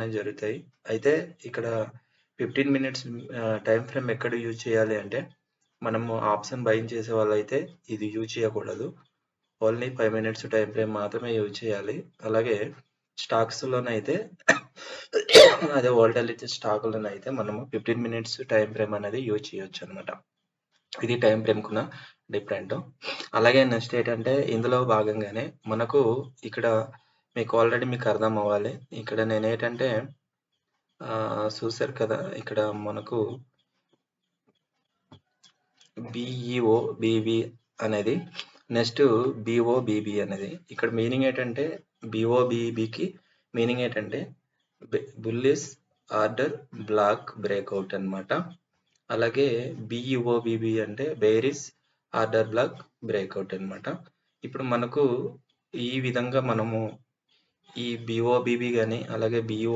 అనేవి జరుగుతాయి. అయితే ఇక్కడ ఫిఫ్టీన్ మినిట్స్ టైం ఫ్రేమ్ ఎక్కడ యూజ్ చేయాలి అంటే మనము ఆప్షన్ బైన్ చేసే వాళ్ళైతే ఇది యూజ్ చేయకూడదు. Only five minutes time frame మాత్రమే యూజ్ చేయాలి. అలాగే స్టాక్స్లోనైతే అదే వోల్టాలిటీ స్టాక్లోనైతే మనము ఫిఫ్టీన్ మినిట్స్ టైం ఫ్రేమ్ అనేది యూజ్ చేయొచ్చు అనమాట ఇది టైం ఫ్రేమ్కున్న డిఫరెంట్ అలాగే నెక్స్ట్ ఏంటంటే ఇందులో భాగంగానే మనకు ఇక్కడ మీకు ఆల్రెడీ మీకు అర్థం అవ్వాలి. ఇక్కడ నేను ఏంటంటే చూసారు చూశారు కదా ఇక్కడ మనకు బిఈఓ బీబీ అనేది నెక్స్ట్ బిఓ బీబీ అనేది. ఇక్కడ మీనింగ్ ఏంటంటే బిఓ బీబీకి మీనింగ్ ఏంటంటే బుల్లిస్ ఆర్డర్ బ్లాక్ బ్రేక్అవుట్ అనమాట అలాగే బిఈఓ బీబీ అంటే బేరిస్ ఆర్డర్ బ్లాక్ బ్రేక్అవుట్ అన్నమాట. ఇప్పుడు మనకు ఈ విధంగా మనము ఈ బిఓ బీబీ కానీ అలాగే బిఓ